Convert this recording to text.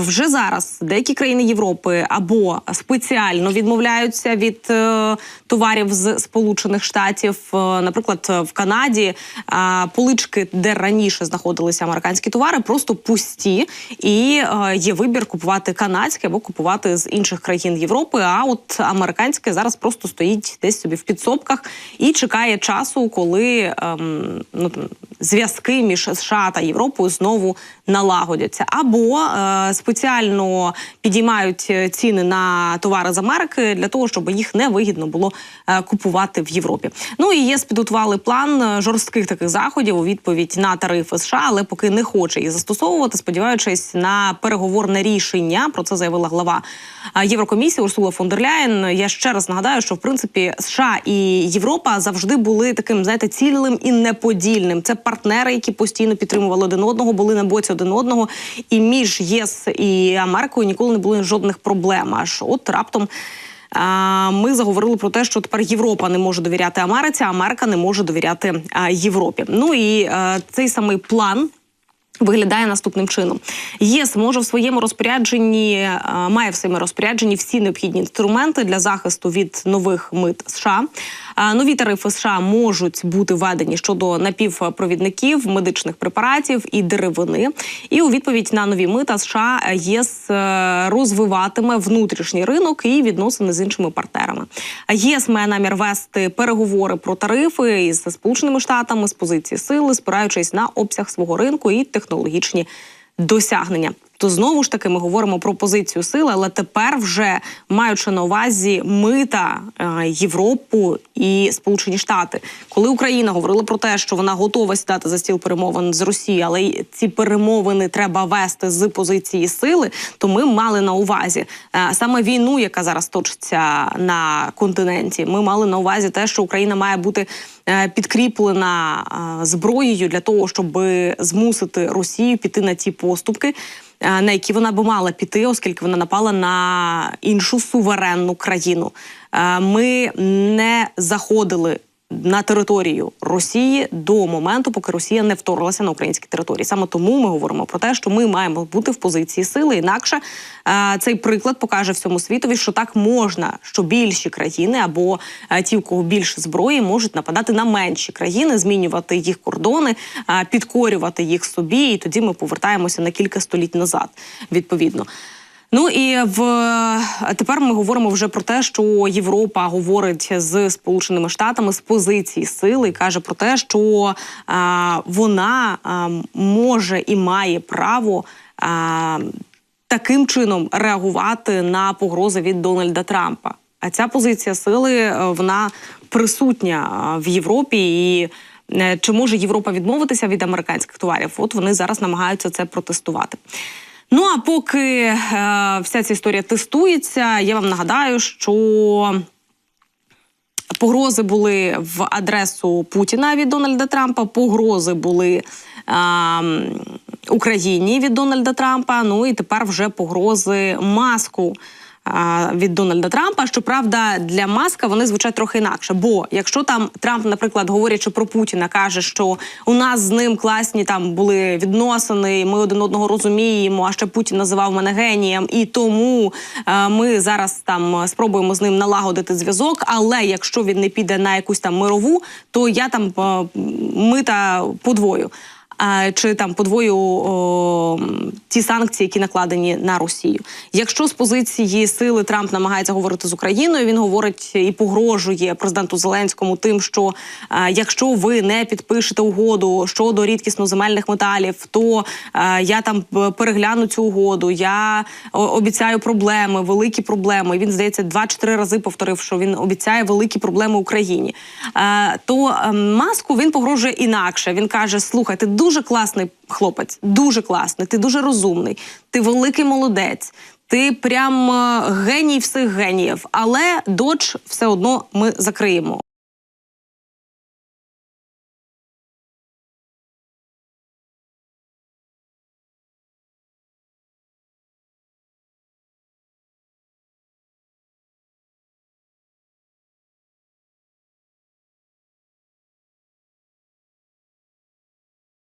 вже зараз деякі країни Європи або спеціально відмовляються від е, товарів з Сполучених Штатів. Е, наприклад, в Канаді е, полички, де раніше знаходилися американські товари, просто пусті, і е, є вибір купувати канадське або купувати з інших країн Європи. А от американське зараз просто стоїть десь собі в підсобках і чекає часу, коли ем, ну, зв'язки між США та Європою знову налагодяться, або е, спеціально підіймають е, ціни на товари з Америки для того, щоб їх не вигідно було е, купувати в Європі. Ну і ЄС підготували план е, жорстких таких заходів у відповідь на тарифи США, але поки не хоче їх застосовувати, сподіваючись на переговорне рішення. Про це заявила глава Єврокомісії Урсула фон дер Ляєн. Я ще раз нагадаю, що в принципі США і Європа завжди були таким, знаєте, цільним і неподільним. Це партнери, які постійно підтримували один одного, були на боці один одного. І між єС і Америкою ніколи не було жодних проблем. Аж от раптом. Ми заговорили про те, що тепер Європа не може довіряти Америці, а Америка не може довіряти Європі. Ну і цей самий план. Виглядає наступним чином: ЄС може в своєму розпорядженні має в своєму розпорядженні всі необхідні інструменти для захисту від нових мит США. Е, Нові тарифи США можуть бути введені щодо напівпровідників, медичних препаратів і деревини. І у відповідь на нові мита США ЄС е, розвиватиме внутрішній ринок і відносини з іншими партнерами. ЄС має намір вести переговори про тарифи із Сполученими Штатами з позиції сили, спираючись на обсяг свого ринку і технологічні досягнення. То знову ж таки ми говоримо про позицію сили, але тепер вже маючи на увазі мита е, Європу і Сполучені Штати, коли Україна говорила про те, що вона готова сідати за стіл перемовин з Росією, але ці перемовини треба вести з позиції сили, то ми мали на увазі е, саме війну, яка зараз точиться на континенті. Ми мали на увазі те, що Україна має бути е, підкріплена зброєю для того, щоб змусити Росію піти на ті поступки. Е, На які вона би мала піти, оскільки вона напала на іншу суверенну країну. Е, Ми не заходили на територію Росії до моменту, поки Росія не вторглася на українські території. Саме тому ми говоримо про те, що ми маємо бути в позиції сили. Інакше е, цей приклад покаже всьому світові, що так можна, що більші країни або е, ті, у кого більше зброї, можуть нападати на менші країни, змінювати їх кордони, е, підкорювати їх собі, і тоді ми повертаємося на кілька століть назад. Відповідно. Ну і в тепер ми говоримо вже про те, що Європа говорить з Сполученими Штатами з позиції сили і каже про те, що а, вона а, може і має право. А, Таким чином реагувати на погрози від Дональда Трампа. А ця позиція сили е, вона присутня е, в Європі і. е, Чи може Європа відмовитися від американських товарів? От вони зараз намагаються це протестувати. Ну а поки е, вся ця історія тестується, я вам нагадаю, що погрози були в адресу Путіна від Дональда Трампа, погрози були е, Україні від Дональда Трампа. Ну і тепер вже погрози маску. Від Дональда Трампа, щоправда, для маска вони звучать трохи інакше. Бо якщо там Трамп, наприклад, говорячи про Путіна, каже, що у нас з ним класні там були відносини, ми один одного розуміємо. А ще Путін називав мене генієм, і тому е, ми зараз там спробуємо з ним налагодити зв'язок. Але якщо він не піде на якусь там мирову, то я там е, мита подвою. Чи там подвою о, ті санкції, які накладені на Росію. Якщо з позиції сили Трамп намагається говорити з Україною, він говорить і погрожує президенту Зеленському тим, що е, якщо ви не підпишете угоду щодо рідкісно-земельних металів, то е, я там перегляну цю угоду. Я обіцяю проблеми, великі проблеми. Він здається два чи три рази повторив, що він обіцяє великі проблеми Україні. Е, то е, маску він погрожує інакше. Він каже: слухай, ти дуже класний хлопець, дуже класний, ти дуже розумний, ти великий молодець. Ти прям е, геній всіх геніїв, але додж все одно ми закриємо.